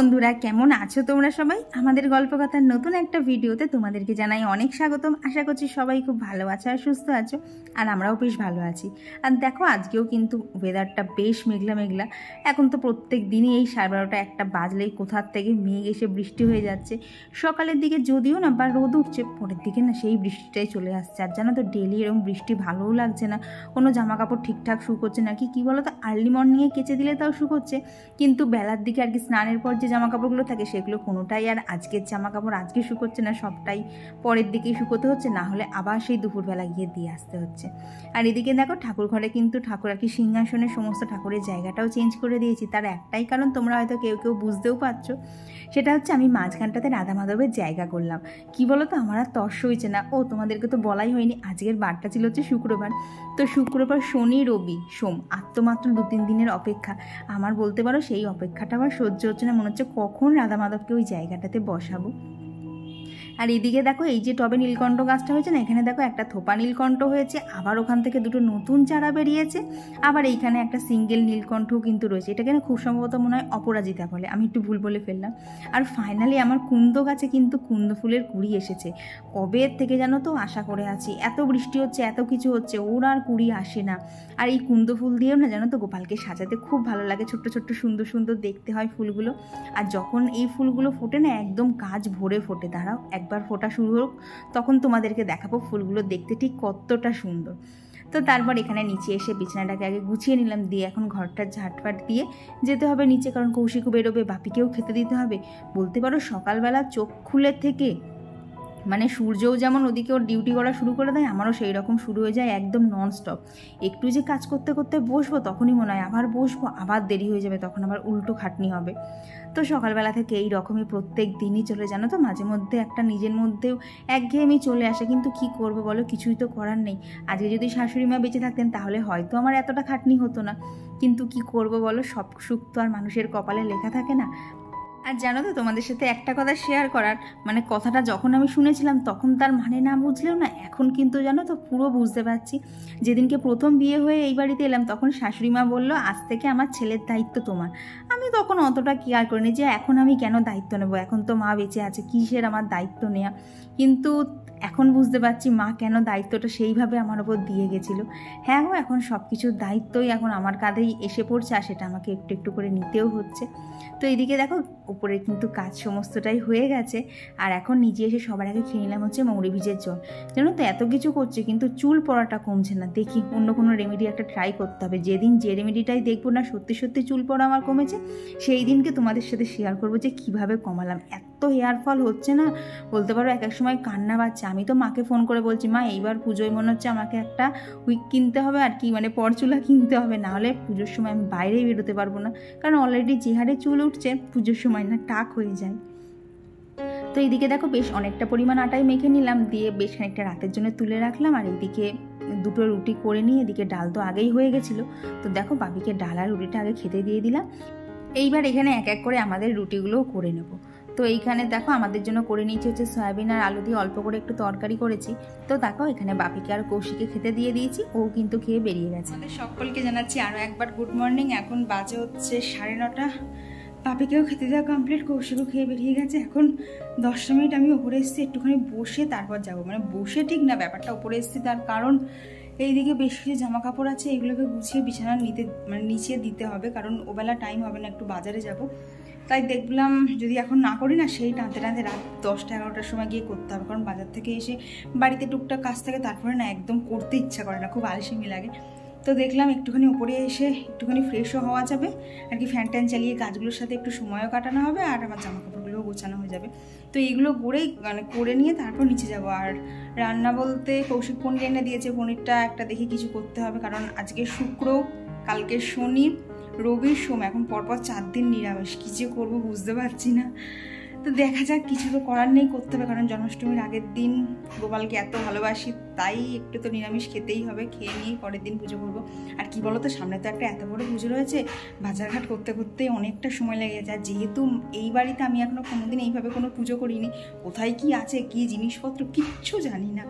বন্ধুরা, কেমন আছো তোমরা সবাই? আমাদের গল্পকথার নতুন একটা ভিডিওতে তোমাদেরকে জানাই অনেক স্বাগতম। আশা করছি সবাই খুব ভালো আছো আর সুস্থ আছো, আর আমরাও বেশ ভালো আছি। আর দেখো, আজকেও কিন্তু ওয়েদারটা বেশ মেঘলা মেঘলা। এখন তো প্রত্যেক দিনই এই সাড়ে বারোটা একটা বাজলেই কোথার থেকে মেঘ এসে বৃষ্টি হয়ে যাচ্ছে। সকালের দিকে যদিও না, বা রোদ উঠছে, পরের দিকে না সেই বৃষ্টিটাই চলে আসছে। আর জানো তো ডেলি এরকম বৃষ্টি ভালোও লাগছে না। কোনো জামা কাপড় ঠিকঠাক শুকোচ্ছে না। কি, কী বলো তো আর্লি মর্নিংয়ে কেচে দিলে তাও শুকোচ্ছে, কিন্তু বেলার দিকে আর কি স্নানের পর যে জামা কাপড়গুলো থাকে সেগুলো কোনোটাই আর আজকের জামা কাপড় আজকে শুকোচ্ছে না, সবটাই পরের দিকেই শুকোতে হচ্ছে, না হলে আবার সেই দুপুরবেলা গিয়ে দিয়ে আসতে হচ্ছে। আর এদিকে দেখো ঠাকুর ঘরে কিন্তু ঠাকুর আর কি সিংহাসনে সমস্ত ঠাকুরের জায়গাটাও চেঞ্জ করে দিয়েছি। তার একটাই কারণ তোমরা হয়তো কেউ কেউ বুঝতেও পারছ, সেটা হচ্ছে আমি মাঝখানটাতে রাধা মাধবের জায়গা করলাম। কি বলো তো আমার আর তর্স হয়েছে না। ও, তোমাদেরকে তো বলাই হয়নি, আজকের বারটা ছিল হচ্ছে শুক্রবার। তো শুক্রবার শনি, রবি, সোম তো মাত্র দু তিন দিনের অপেক্ষা। আমার বলতে পারো সেই অপেক্ষাটা আবার সহ্য হচ্ছে না, মনে হচ্ছে কখন রাধা মাধবকে ওই জায়গাটাতে বসাবো? আর এদিকে দেখো, এই যে টবে নীলকণ্ঠ গাছটা হয়েছে না, এখানে দেখো একটা থোপা নীলকণ্ঠ হয়েছে, আবার ওখান থেকে দুটো নতুন চারা বেরিয়েছে, আবার এইখানে একটা সিঙ্গেল নীলকণ্ঠও কিন্তু রয়েছে। এটাকে না খুব সম্ভবত মনে হয় অপরাজিতা বলে, আমি একটু ভুল বলে ফেললাম। আর ফাইনালি আমার কুন্দ গাছে কিন্তু কুন্দ ফুলের কুড়ি এসেছে। কবে থেকে জানো তো? আশা করে আছি। এত বৃষ্টি হচ্ছে, এত কিছু হচ্ছে, ওর আর কুড়ি আসে না। আর এই কুন্দ ফুল দিয়েও না জানো তো, গোপালকে সাজাতে খুব ভালো লাগে, ছোট্ট ছোট্ট সুন্দর সুন্দর দেখতে হয় ফুলগুলো। আর যখন এই ফুলগুলো ফোটে না, একদম কাজ ভরে ফোটে, দাঁড়াও একবার ফোটা শুরু হোক, তখন তোমাদেরকে দেখাবো ফুলগুলো দেখতে ঠিক কতটা সুন্দর। তো তারপর এখানে নিচে এসে বিছানাটাকে আগে গুছিয়ে নিলাম, দিয়ে এখন ঘরটা ঝাটফাট দিয়ে যেতে হবে নিচে, কারণ কৌশিকও বেরোবে, বাপিকেও খেতে দিতে হবে। বলতে পারো সকালবেলা চোখ খুলে থেকে মানে সূর্যও যেমন ওদিকে ওর ডিউটি করা শুরু করে দেয়, আমারও সেই রকম শুরু হয়ে যায় একদম ননস্টপ একটু যে কাজ করতে করতে বসবো তখনই মনে হয়, আবার বসবো, আবার দেরি হয়ে যাবে, তখন আবার উল্টো খাটনি হবে। তো সকালবেলা থেকে এই রকমই প্রত্যেক দিনই চলে জানো তো, মাঝে মধ্যে একটা নিজের মধ্যেও একঘেয়েমি চলে আসে, কিন্তু কি করব বলো, কিছুই তো করার নেই। আজকে যদি শাশুড়ি মা বেঁচে থাকতেন, তাহলে হয়তো আমার এতটা খাটনি হতো না। কিন্তু কি করব বলো, সব সুখ তো আর মানুষের কপালে লেখা থাকে না। আর জানো তো, তোমাদের সাথে একটা কথা শেয়ার করার মানে কথাটা যখন আমি শুনেছিলাম তখন তার মানে না বুঝলেও না, এখন কিন্তু জানো তো পুরো বুঝতে পারছি। যেদিনকে প্রথম বিয়ে হয়ে এই বাড়িতে এলাম তখন শাশুড়ি মা বলল, আজ থেকে আমার ছেলের দায়িত্ব তোমার। আমি তখন অতটা কেয়ার করিনি যে এখন আমি কেন দায়িত্ব নেব? এখন তো মা বেঁচে আছে, কিসের আমার দায়িত্ব নেওয়া কিন্তু এখন বুঝতে পারছি মা কেন দায়িত্বটা সেইভাবে আমার ওপর দিয়ে গেছিল। হ্যাঁ গো, এখন সব কিছুর দায়িত্বই এখন আমার কাঁধেই এসে পড়ছে আর সেটা আমাকে একটু একটু করে নিতেও হচ্ছে। তো এদিকে দেখো, উপরে কিন্তু কাজ সমস্তটাই হয়ে গেছে আর এখন নিজে এসে সবার আগে খেয়ে নিলাম হচ্ছে মৌরি বীজের জল। জানো তো, এত কিছু করছে কিন্তু চুল পড়াটা কমছে না। দেখি অন্য কোনো রেমেডি একটা ট্রাই করতে হবে। যেদিন যে রেমেডিটাই দেখব না, সত্যি সত্যি চুল পড়া আমার কমেছে, সেই দিনকে তোমাদের সাথে শেয়ার করব যে কীভাবে কমালাম। এত হেয়ার ফল হচ্ছে না, বলতে পারো এক এক সময় কান্না পাচ্ছে আমি তো মাকে ফোন করে বলছি, মা, এইবার পুজোয় মনে হচ্ছে আমাকে একটা উইক কিনতে হবে আর কি মানে পরচুলা কিনতে হবে। না হলে পুজোর সময় আমি বাইরেই বেরোতে পারব না। কারণ অলরেডি যে হারে চুল উঠছে, পুজোর সময় না টাক হয়ে যায়। তো এইদিকে দেখো বেশ অনেকটা পরিমাণ আটাই মেখে নিলাম, দিয়ে বেশ খানিকটা রাতের জন্য তুলে রাখলাম। আর এইদিকে দুটো রুটি করে নিয়ে এদিকে ডাল তো আগেই হয়ে গেছিল। তো দেখো বাবিকে ডাল আর রুটিটা আগে খেতে দিয়ে দিলাম। এইবার এখানে এক এক করে আমাদের রুটিগুলোও করে নেব। তো এইখানে দেখো আমাদের জন্য করে নিয়েছি হচ্ছে সয়াবিন আর আলু দিয়ে অল্প করে একটু তরকারি করেছি। তো দেখো এখানে বাপিকে আর কৌশিকে খেতে দিয়ে দিয়েছি, ও কিন্তু খেয়ে বেরিয়ে গেছে। আমাদের সকলকে জানাচ্ছি আরও একবার গুড মর্নিং এখন বাজে হচ্ছে সাড়ে নটা। পাপিকেও খেতে দেওয়া কমপ্লিট কৌশিকও খেয়ে বেরিয়ে গেছে। এখন দশটা মিনিট আমি ওপরে এসেছি, একটুখানি বসে তারপর যাব। মানে বসে ঠিক না, ব্যাপারটা ওপরে এসেছি তার কারণ এইদিকে বেশ কিছু জামা কাপড় আছে, এগুলোকে গুছিয়ে বিছানা নিতে মানে নিচে দিতে হবে, কারণ ওবেলা টাইম হবে না, একটু বাজারে যাব। তাই দেখলাম যদি এখন না করি না, সেই টানতে টানতে রাত দশটা এগারোটার সময় গিয়ে করতে হবে। কারণ বাজার থেকে এসে বাড়িতে টুকটাক কাজ থাকে, তারপরে না একদম করতে ইচ্ছা করে না, খুব আলসেমি লাগে। তো দেখলাম একটুখানি উপরে এসে একটুখানি ফ্রেশও হওয়া যাবে, আর কি ফ্যান ট্যান চালিয়ে কাজগুলোর সাথে একটু সময়ও কাটানো হবে, আর আমার জামা কাপড়গুলোও গোছানো হয়ে যাবে। তো এইগুলো করেই মানে করে নিয়ে তারপর নিচে যাব। আর রান্না বলতে কৌশিক পনির এনে দিয়েছে, পনিরটা একটা দেখি কিছু করতে হবে। কারণ আজকে শুক্র, কালকে শনি রবির সময় এখন পরপর চার দিন নিরামিষ কী যে করব বুঝতে পারছি না। তো দেখা যাক কিছু তো করার নেই, করতে হবে, কারণ জন্মাষ্টমীর আগের দিন গোপালকে এত ভালোবাসি, তাই একটু তো নিরামিষ খেতেই হবে, খেয়ে নিয়েই পরের দিন পুজো করব। আর কি বলো তো সামনে তো একটা এত বড় পুজো রয়েছে, বাজারঘাট করতে করতে অনেকটা সময় লেগে যায় আর যেহেতু এই বাড়িতে আমি এখনও কোনোদিন এইভাবে কোনো পুজো করিনি, কোথায় কি আছে, কি জিনিসপত্র কিচ্ছু জানি না,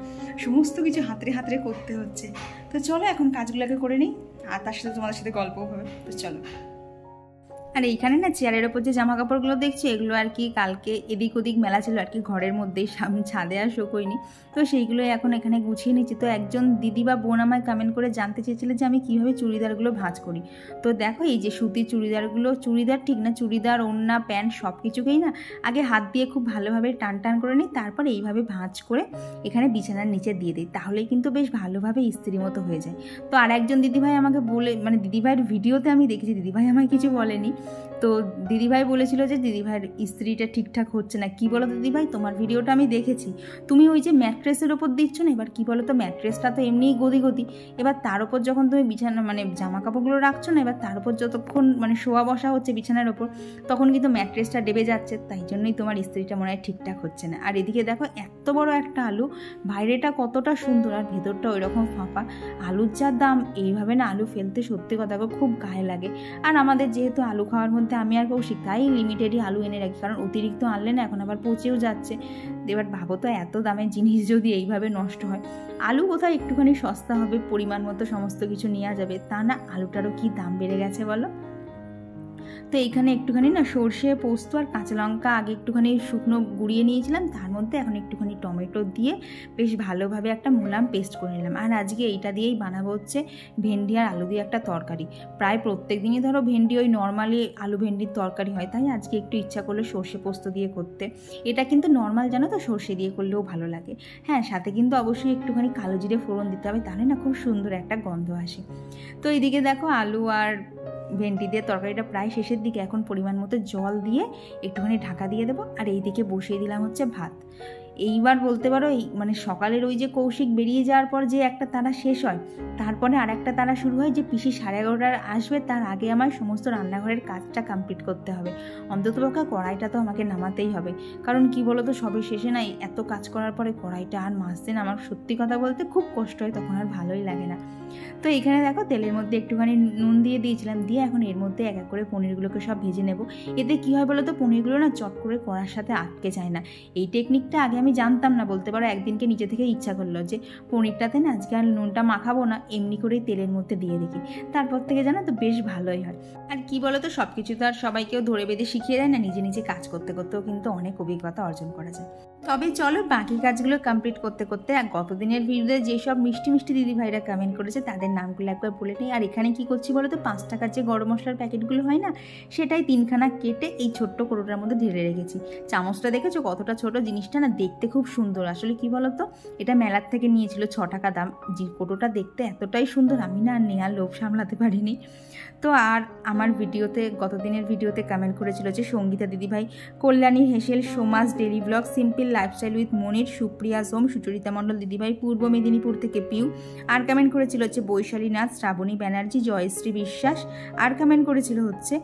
সমস্ত কিছু হাতরে হাতরে করতে হচ্ছে। তো চলো, এখন কাজগুলোকে করে নিই, আর তার সাথে তোমাদের সাথে গল্পও হবে, তো চলো। আর এইখানে না চেয়ারের ওপর যে জামা কাপড়গুলো দেখছি, এগুলো আর কি কালকে এদিক ওদিক মেলা ছিল, আর কি ঘরের মধ্যেই সামনে ছাদে আর শোকোয়নি তো সেইগুলো এখন এখানে গুছিয়ে নিচ্ছি। তো একজন দিদি বা বোন আমায় কমেন্ট করে জানতে চেয়েছিল যে আমি কীভাবে চুড়িদারগুলো ভাঁজ করি। তো দেখো এই যে সুতির চুড়িদারগুলো, চুড়িদার ঠিক না, চুড়িদার, ওড়না, প্যান্ট সব কিছুকেই না আগে হাত দিয়ে খুব ভালোভাবে টান টান করে নিই, তারপর এইভাবে ভাঁজ করে এখানে বিছানার নিচে দিয়ে দিই। তাহলেই কিন্তু বেশ ভালোভাবে ইস্ত্রি মতো হয়ে যায়। তো আর একজন দিদিভাই আমাকে বলে মানে দিদিভাইয়ের ভিডিওতে আমি দেখেছি, দিদিভাই আমায় কিছু বলেনি। তো দিদিভাই বলেছিল যে দিদিভাইয়ের ইস্ত্রিটা ঠিকঠাক হচ্ছে না। কি বলো দিদিভাই? তোমার ভিডিওটা আমি দেখেছি। তুমি ওই যে ম্যাট্রেসের ওপর দিচ্ছ না? এবার কি বলো তো ম্যাট্রেসটা তো এমনিই গদি গদি এবার তার উপর যখন তুমি বিছানা মানে জামা কাপড়গুলো রাখছো না, এবার তার উপর যতক্ষণ মানে শোয়া বসা হচ্ছে বিছানার ওপর, তখন কিন্তু ম্যাট্রেসটা ডেবে যাচ্ছে। তাই জন্যই তোমার ইস্ত্রিটা মনে হয় ঠিকঠাক হচ্ছে না। আর এদিকে দেখো, এত বড় একটা আলু, বাইরেটা কতটা সুন্দর আর ভেতরটা ওই রকম ফাঁপা। আলুর যা দাম, এইভাবে না আলু ফেলতে সত্যি কথা খুব গায়ে লাগে। আর আমাদের যেহেতু আলু খাওয়ার মধ্যে আমি আর কৌশিক তাই লিমিটেডই আলু এনে রাখি। কারণ অতিরিক্ত আনলে না এখন আবার পচেও যাচ্ছে। এবার ভাবো তো এত দামের জিনিস যদি এইভাবে নষ্ট হয়। আলু কোথায় একটুখানি সস্তা হবে, পরিমাণ মতো সমস্ত কিছু নেওয়া যাবে? তা না, আলুটারও কি দাম বেড়ে গেছে বলো? তো এইখানে একটুখানি না সর্ষে, পোস্ত আর কাঁচা লঙ্কা আগে একটুখানি শুকনো গুঁড়িয়ে নিয়েছিলাম। তার মধ্যে এখন একটুখানি টমেটো দিয়ে বেশ ভালোভাবে একটা মোলাম পেস্ট করে নিলাম। আর আজকে এইটা দিয়েই বানাবো হচ্ছে ভেন্ডি আর আলু দিয়ে একটা তরকারি। প্রায় প্রত্যেক দিনই ধরো ভেন্ডি, ওই নর্মালি আলু ভেন্ডির তরকারি হয়, তাই আজকে একটু ইচ্ছা করলে সর্ষে, পোস্ত দিয়ে করতে। এটা কিন্তু নর্মাল জানো তো, সর্ষে দিয়ে করলেও ভালো লাগে। হ্যাঁ সাথে কিন্তু অবশ্যই একটুখানি কালো জিরে ফোড়ন দিতে হবে, তাহলে না খুব সুন্দর একটা গন্ধ আসে। তো এইদিকে দেখো আলু আর ভেন্ডি দিয়ে তরকারিটা প্রায় শেষের দিকে, এখন পরিমাণ মতো জল দিয়ে একটুখানি ঢাকা দিয়ে দেবো। আর এই দিকে বসিয়ে দিলাম হচ্ছে ভাত। এইবার বলতে পারো এই মানে সকালের ওই যে কৌশিক বেরিয়ে যাওয়ার পর যে একটা তারা শেষ হয়, তারপরে আর একটা তারা শুরু হয় যে পিসি সাড়ে এগারোটার আসবে, তার আগে আমার সমস্ত রান্নাঘরের কাজটা কমপ্লিট করতে হবে। অন্ততপক্ষে কড়াইটা তো আমাকে নামাতেই হবে। কারণ কি বলো তো সবে শেষে নাই এত কাজ করার পরে কড়াইটা আর দিন আমার সত্যি কথা বলতে খুব কষ্ট হয়, তখন আর ভালোই লাগে না। তো এখানে দেখো, তেলের মধ্যে একটুখানি নুন দিয়ে দিয়েছিলাম, দিয়ে এখন এর মধ্যে এক এক করে পনিরগুলোকে সব ভেজে নেব। এতে কী হয় বলো তো পনিরগুলো না চট করে কড়ার সাথে আটকে যায় না। এই টেকনিকটা আগে আমি জানতাম না, বলতে পারো একদিনকে নিজে থেকে ইচ্ছা করল যে পনিরটাতে না আজকে আর নুনটা মাখাবো না, এমনি করেই তেলের মধ্যে দিয়ে দেখি। তারপর থেকে জানো তো বেশ ভালোই হয়। আর কি বলতো সব কিছু তো আর সবাইকেও ধরে বেঁধে শিখিয়ে দেয় না, নিজে নিজে কাজ করতে করতেও কিন্তু অনেক অভিজ্ঞতা অর্জন করা যায়। তবে চলো বাকি কাজগুলো কমপ্লিট করতে করতে আর গতদিনের ভিডিওতে যেসব মিষ্টি মিষ্টি দিদি ভাইরা কমেন্ট করেছে, তাদের নামগুলো একবার বলে নিই। আর এখানে কি করছি বলো তো পাঁচ টাকার যে গরম মশলার প্যাকেটগুলো হয় না? সেটাই তিনখানা কেটে এই ছোট্ট কোটোটার মধ্যে ঢেলে রেখেছি। চামচটা দেখেছ? কতটা ছোট? জিনিসটা না দেখতে খুব সুন্দর। আসলে কি বলতো? এটা মেলার থেকে নিয়েছিল ছ টাকা দাম। যে কোটোটা দেখতে এতটাই সুন্দর, আমি না আর লোভ সামলাতে পারিনি। তো আর আমার ভিডিওতে গত দিনের ভিডিওতে কমেন্ট করেছিল যে সঙ্গীতা দিদিভাই, কল্যাণী হেসেল, Soma's, daily blog, simple lifestyle with Monir, Supriya Som, Sucharita Mondal, দিদিভাই পূর্ব মেদিনীপুর থেকে পিউ। আর কমেন্ট করেছিল হচ্ছে বৈশালী নাথ, শ্রাবণী ব্যানার্জি, জয়শ্রী বিশ্বাস। আর কমেন্ট করেছিল হচ্ছে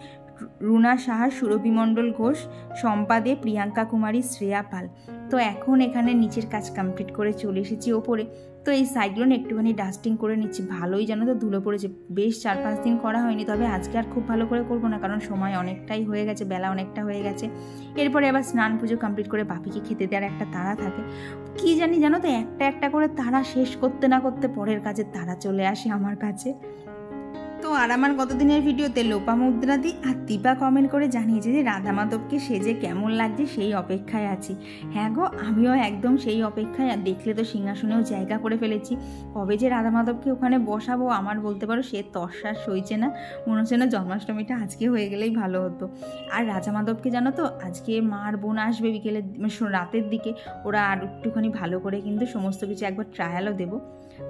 রুনা সাহা, সুরভি মণ্ডল ঘোষ, সম্পাদে প্রিয়াঙ্কা কুমারী, শ্রেয়া পাল। তো এখন এখানে নিচের কাজ কমপ্লিট করে চলে এসেছি ওপরে। তো এই সাইডগুলো একটুখানি ডাস্টিং করে নিচ্ছি। ভালোই জানো তো ধুলো পড়েছে। বেশ চার পাঁচ দিন করা হয়নি, তবে আজকে আর খুব ভালো করে করব না, কারণ সময় অনেকটাই হয়ে গেছে, বেলা অনেকটা হয়ে গেছে। এরপরে আবার স্নান পুজো কমপ্লিট করে বাপিকে খেতে দেওয়ার একটা তাড়া থাকে। কি জানি জানো তো, একটা একটা করে তারা শেষ করতে না করতে পরের কাজে তারা চলে আসে আমার কাছে। তো আর আমার গতদিনের ভিডিওতে লোপা মুদ্রাদি আর দীপা কমেন্ট করে জানিয়েছে যে রাধা মাধবকে সেজে কেমন লাগছে সেই অপেক্ষায় আছি। হ্যাঁ গো, আমিও একদম সেই অপেক্ষায় আর দেখলে তো সিংহাসনেও জায়গা করে ফেলেছি। কবে যে রাধা মাধবকে ওখানে বসাবো আমার বলতে পারো সে তর্ষার সইছে না। মনে হচ্ছে না জন্মাষ্টমীটা আজকে হয়ে গেলেই ভালো হতো। আর রাজা মাধবকে জানো তো, আজকে মার বোন আসবে বিকেলে মানে রাতের দিকে, ওরা আর একটুখানি ভালো করে কিন্তু সমস্ত কিছু একবার ট্রায়ালও দেবো।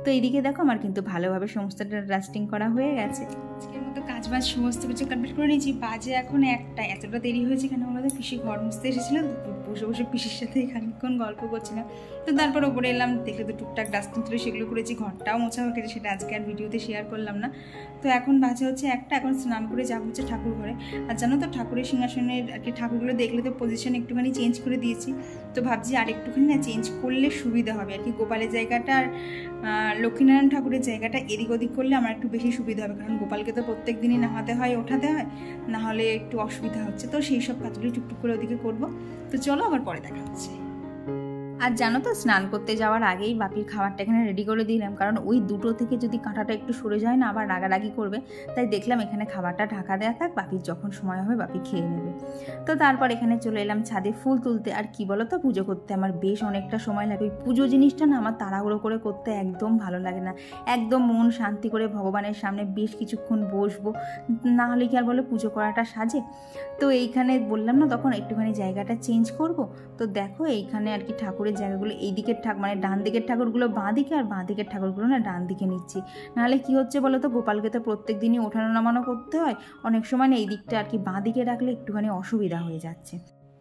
তো এইদিকে দেখো আমার কিন্তু ভালোভাবে সমস্তটা ডাস্টিং করা হয়ে গেছে। আজকের মতো কাজ বাজ সমস্ত কিছু কমপ্লিট করে নিয়েছি। বাজে এখন একটা, এতটা দেরি হয়েছে কেন বলতে পিসি ঘর মুছতে এসেছিলাম বসে বসে পিসির সাথে খানিক্ষণ গল্প করছিলাম। তো তারপর ওপরে এলাম, দেখলে তো টুকটাক ডাস্টিং তুলে সেগুলো করেছি, ঘরটাও মোছা হয়ে গেছে, সেটা আজকে আর ভিডিওতে শেয়ার করলাম না। তো এখন বাজে হচ্ছে একটা, এখন স্নান করে যাব হচ্ছে ঠাকুর ঘরে। আর জানো তো ঠাকুরের সিংহাসনের আর কি ঠাকুরগুলো দেখলে তো পজিশন একটুখানি চেঞ্জ করে দিয়েছি। তো ভাবছি আর একটুখানি না চেঞ্জ করলে সুবিধা হবে। আর কি গোপালের জায়গাটা আর লক্ষ্মীনারায়ণ ঠাকুরের জায়গাটা এদিক ওদিক করলে আমার একটু বেশি সুবিধা হবে, কারণ গোপালকে তো প্রত্যেক দিনই নাহাতে হয়, ওঠাতে হয় নাহলে একটু অসুবিধা হচ্ছে। তো সেই সব কাজগুলি টুকটুক করে ওদিকে করব। তো চলো আবার পরে দেখা হচ্ছে। আর জানো তো, স্নান করতে যাওয়ার আগেই বাপির খাবারটা এখানে রেডি করে দিলাম। কারণ ওই দুটো থেকে যদি কাঁটাটা একটু সরে যায় না, আবার রাগারাগি করবে, তাই দেখলাম এখানে খাবারটা ঢাকা দেওয়া থাক, বাপির যখন সময় হবে বাপি খেয়ে নেবে। তো তারপর এখানে চলে এলাম ছাদে ফুল তুলতে। আর কি বলো তো, পুজো করতে আমার বেশ অনেকটা সময় লাগে। ওই পুজো জিনিসটা না আমার তাড়াহুড়ো করে করতে একদম ভালো লাগে না। একদম মন শান্তি করে ভগবানের সামনে বেশ কিছুক্ষণ বসবো। না হলে কি আর বলো, পুজো করাটা সাজে। তো এইখানে বললাম না, তখন একটুখানি জায়গাটা চেঞ্জ করব। তো দেখো এইখানে আর কি ঠাকুরের জায়গাগুলো এই দিকের ঠাকুর মানে ডান দিকের ঠাকুরগুলো বাঁ দিকে আর বাঁ দিকের ঠাকুরগুলো না ডান দিকে নিচ্ছি। নাহলে কি হচ্ছে বলো তো গোপালকে তো প্রত্যেক দিনই ওঠানো নামানো করতে হয়। অনেক সময় না এই দিকটা আর কি বাঁ দিকে রাখলে একটুখানি অসুবিধা হয়ে যাচ্ছে।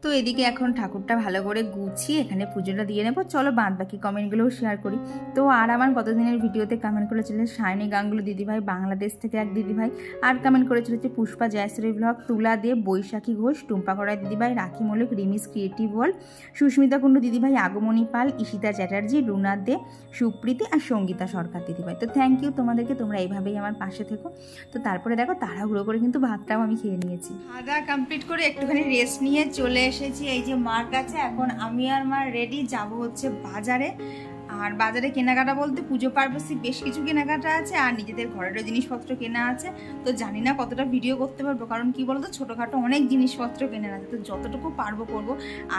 তো এদিকে এখন ঠাকুরটা ভালো করে গুছিয়ে এখানে পুজোটা দিয়ে নেব। চলো বাদ বাকি কমেন্টগুলোও শেয়ার করি। তো আর আমার গতদিনের ভিডিওতে কমেন্ট করেছিল সায়নী গাঙ্গুলো দিদিভাই, বাংলাদেশ থেকে এক দিদিভাই। আর কমেন্ট করেছিল যে পুষ্পা জয়শ্রী ব্লগ তুলা দে, বৈশাখী ঘোষ, টুম্পা করাই দিদিভাই, রাখি মল্লিক, রিমিস ক্রিয়েটিভ ওয়ার্ল্ড সুস্মিতা কুণ্ডু দিদিভাই আগমনী পাল ইশিতা চ্যাটার্জি, রুনা দে, সুপ্রীতি আর সঙ্গীতা সরকার দিদিভাই। তো থ্যাংক ইউ তোমাদেরকে, তোমরা এইভাবেই আমার পাশে থেকো। তো তারপরে দেখো তাড়াহুড়ো করে কিন্তু ভাতটাও আমি খেয়ে নিয়েছি। খাওয়া কমপ্লিট করে একটুখানি রেস্ট নিয়ে চলে এসেছি, এই যে মার কাছে। এখন আমি আর মা রেডি যাব হচ্ছে বাজারে। আর বাজারে কেনাকাটা বলতে পুজো পারপাসি বেশ কিছু কেনাকাটা আছে, আর নিজেদের ঘরেরও জিনিসপত্র কেনা আছে। তো জানি না কতটা ভিডিও করতে পারব, কারণ কি বলতো, ছোটোখাটো অনেক জিনিসপত্র কেনার আছে। তো যতটুকু পারব করব।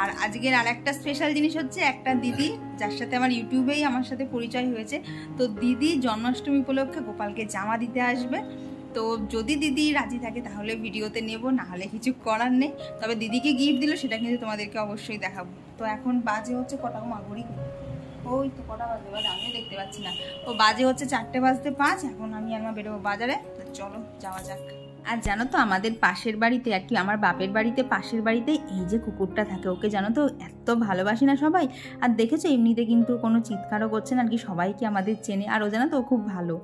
আর আজকের আর একটা স্পেশাল জিনিস হচ্ছে একটা দিদি, যার সাথে আমার ইউটিউবেই আমার সাথে পরিচয় হয়েছে। তো দিদি জন্মাষ্টমী উপলক্ষে গোপালকে জামা দিতে আসবে। তো যদি দিদি রাজি থাকে তাহলে ভিডিওতে নেব না হলে কিছু করার নেই। তবে দিদিকে গিফট দিল, সেটা কিন্তু তোমাদেরকে অবশ্যই দেখাবো। তো এখন বাজে হচ্ছে কটা মাগুরি ওই তো কটা বাজে বাজে আমিও দেখতে পাচ্ছি না। ও বাজে হচ্ছে চারটে বাজতে পাঁচ, এখন আমি আর মা বেরোবো বাজারে। চলো, যাওয়া যাক। আর জানো তো, আমাদের পাশের বাড়িতে আর কি, আমার বাপের বাড়িতে, পাশের বাড়িতে এই যে কুকুরটা থাকে, ওকে জানো তো, এত ভালোবাসি না সবাই। আর দেখেছ, এমনিতে কিন্তু কোনো চিৎকারও করছে না, আর কি সবাইকে আমাদের চেনে। আর ও জানো তো খুব ভালো।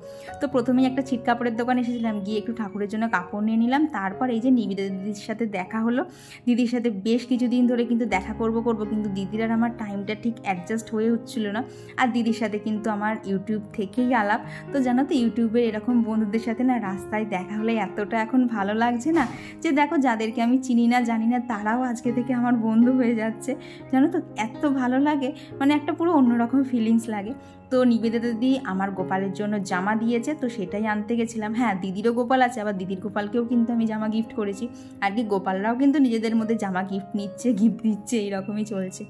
তো প্রথমেই একটা ছিট কাপড়ের দোকানে এসেছিলাম, গিয়ে একটু ঠাকুরের জন্য কাপড় নিয়ে নিলাম। তারপর এই যে নিবিদা দিদির সাথে দেখা হলো। দিদির সাথে বেশ কিছুদিন ধরে কিন্তু দেখা করব করব, কিন্তু দিদির আর আমার টাইমটা ঠিক অ্যাডজাস্ট হয়ে হচ্ছিল না। আর দিদির সাথে কিন্তু আমার ইউটিউব থেকেই আলাপ। তো জানো তো ইউটিউবের এরকম বন্ধুদের সাথে না রাস্তায় দেখা হলে এতটা এখন ভালো লাগছে না, যে দেখো, যাদেরকে আমি চিনি না, জানি না, তারাও আজকে থেকে আমার বন্ধু হয়ে যাচ্ছে। জানো তো, এত ভালো লাগে মানে একটা পুরো অন্যরকম ফিলিংস লাগে। তো নিবেদিতা দিদি আমার গোপালের জন্য জামা দিয়েছে, তো সেটাই আনতে গেছিলাম। হ্যাঁ দিদিরও গোপাল আছে, আবার দিদির গোপালকেও কিন্তু আমি জামা গিফট করেছি। আর কি গোপালরাও কিন্তু নিজেদের মধ্যে জামা গিফট নিচ্ছে গিফট দিচ্ছে, এইরকমই চলছে।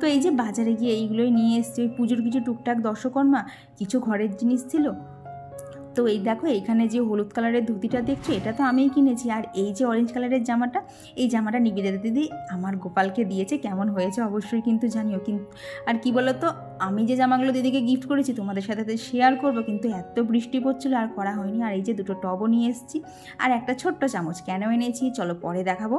তো এই যে বাজারে গিয়ে এইগুলোই নিয়ে এসছে, ওই পুজোর কিছু টুকটাক দর্শকর্মা কিছু ঘরের জিনিস ছিল তো এই দেখো, এখানে যে হলুদ কালারের ধুতিটা দেখছ, এটা তো আমিই কিনেছি। আর এই যে অরেঞ্জ কালারের জামাটা, এই জামাটা নিবেদিতা দিদি আমার গোপালকে দিয়েছে। কেমন হয়েছে অবশ্যই কিন্তু জানিও। কিন্তু আর কি বলতো আমি যে জামাগুলো দিদিকে গিফট করেছি তোমাদের সাথে শেয়ার করব, কিন্তু এত বৃষ্টি পড়ছিল আর করা হয়নি। আর এই যে দুটো টবও নিয়ে এসেছি, আর একটা ছোট্ট চামচ কেন এনেছি, চলো পরে দেখাবো।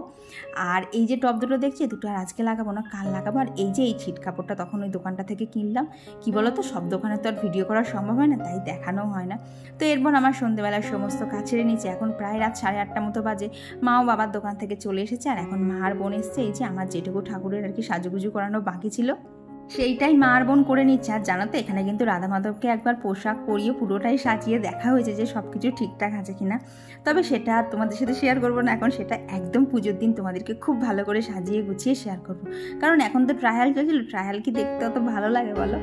আর এই যে টব দুটো দেখছি, দুটো আর আজকে লাগাবো না, কাল লাগাবো। আর এই যে এই ছিট কাপড়টা তখন ওই দোকানটা থেকে কিনলাম। কি বলো তো সব দোকানে তো আর ভিডিও করা সম্ভব হয় না, তাই দেখানো হয় না। তো এরপর আমার সন্ধেবেলার সমস্ত কাজ ছেড়ে নিচে এখন প্রায় রাত সাড়ে আটটা মতো বাজে। মাও বাবার দোকান থেকে চলে এসেছে, আর এখন মা আর বোন এসছে। এই যে আমার যেটুকু ঠাকুরের আর কি সাজুগুজু করানো বাকি ছিল। সেইটাই মার বোন করে নিচ্ছে। আর জানো তো, এখানে কিন্তু রাধা মাধবকে একবার পোশাক পরিয়ে পুরোটাই সাজিয়ে দেখা হয়েছে যে সব কিছু ঠিকঠাক আছে কিনা। তবে সেটা আর তোমাদের সাথে শেয়ার করব না, এখন সেটা একদম পুজোর দিন তোমাদেরকে খুব ভালো করে সাজিয়ে গুছিয়ে শেয়ার করব। কারণ এখন তো ট্রায়াল চলছিল ট্রায়াল কি দেখতে অত ভালো লাগে বলো?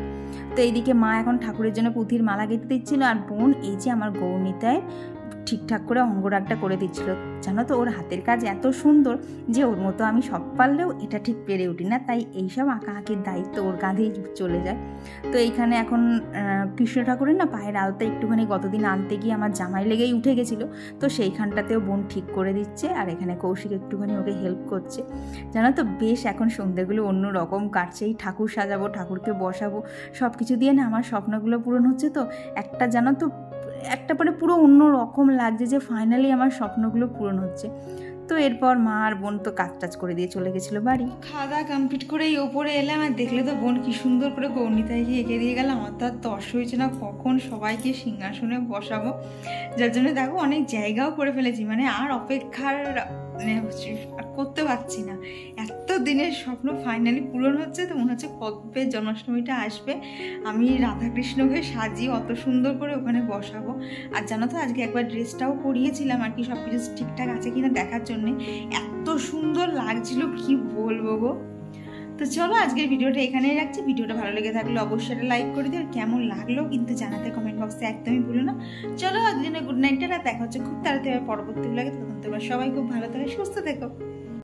তো এইদিকে মা এখন ঠাকুরের জন্য পুঁথির মালা গেঁথে দিচ্ছিল, আর বোন এই যে আমার গৌরনীতায় ঠিকঠাক করে অঙ্গরাগটা করে দিচ্ছিল। জানো তো, ওর হাতের কাজ এত সুন্দর যে ওর মতো আমি সব পারলেও এটা ঠিক পেরে উঠি না, তাই এইসব আঁকা আঁকির দায়িত্ব ওর কাঁধেই চলে যায়। তো এইখানে এখন কৃষ্ণ ঠাকুরের না পায়ের আলতা একটুখানি গতদিন আনতে গিয়ে আমার জামাই লেগেই উঠে গেছিল। তো সেইখানটাতেও বোন ঠিক করে দিচ্ছে আর এখানে কৌশিক একটুখানি ওকে হেল্প করছে। জানো তো, বেশ এখন সন্ধ্যেগুলো অন্য রকম কাটছে। এই ঠাকুর সাজাবো, ঠাকুরকে বসাবো সব কিছু দিয়ে না আমার স্বপ্নগুলো পূরণ হচ্ছে তো। একটা জানো তো একটা পরে পুরো অন্য রকম লাগছে যে ফাইনালি আমার স্বপ্নগুলো পূরণ হচ্ছে। তো এরপর মা আর বোন তো কাজ টাজ করে দিয়ে চলে গেছিল বাড়ি। খাওয়া দাওয়া কমপ্লিট করে এই ওপরে এলাম আর দেখলে তো বোন কি সুন্দর করে গৌনিতায় গিয়ে এঁকে দিয়ে গেলাম আমার তো আর তর্স হয়েছে না, কখন সবাইকে সিংহাসনে বসাবো? যার জন্য দেখো অনেক জায়গাও করে ফেলেছি মানে আর অপেক্ষার মানে করতে পারছি না। এত দিনের স্বপ্ন ফাইনালি পূরণ হচ্ছে তো মনে হচ্ছে কবে জন্মাষ্টমীটা আসবে। আমি রাধাকৃষ্ণকে সাজিয়ে অত সুন্দর করে ওখানে বসাবো। আর জানো তো আজকে একবার ড্রেসটাও পরিয়েছিলাম আর কি সব কিছু ঠিকঠাক আছে কিনা দেখার জন্যে। এত সুন্দর লাগছিল, কি বলব গো? তো চলো আজকের ভিডিওটা এখানেই রাখছি। ভিডিওটা ভালো লেগে থাকলে অবশ্যই একটা লাইক করে দিও। কেমন লাগল কিন্তু জানাতে কমেন্ট বক্সে একদমই ভুলো না। চলো আজকে গুড নাইটটা দেখা হচ্ছে খুব তাড়াতাড়ি পরবর্তী লাগে তখন তোমরা সবাই খুব ভালো থাকে, সুস্থ থেকো।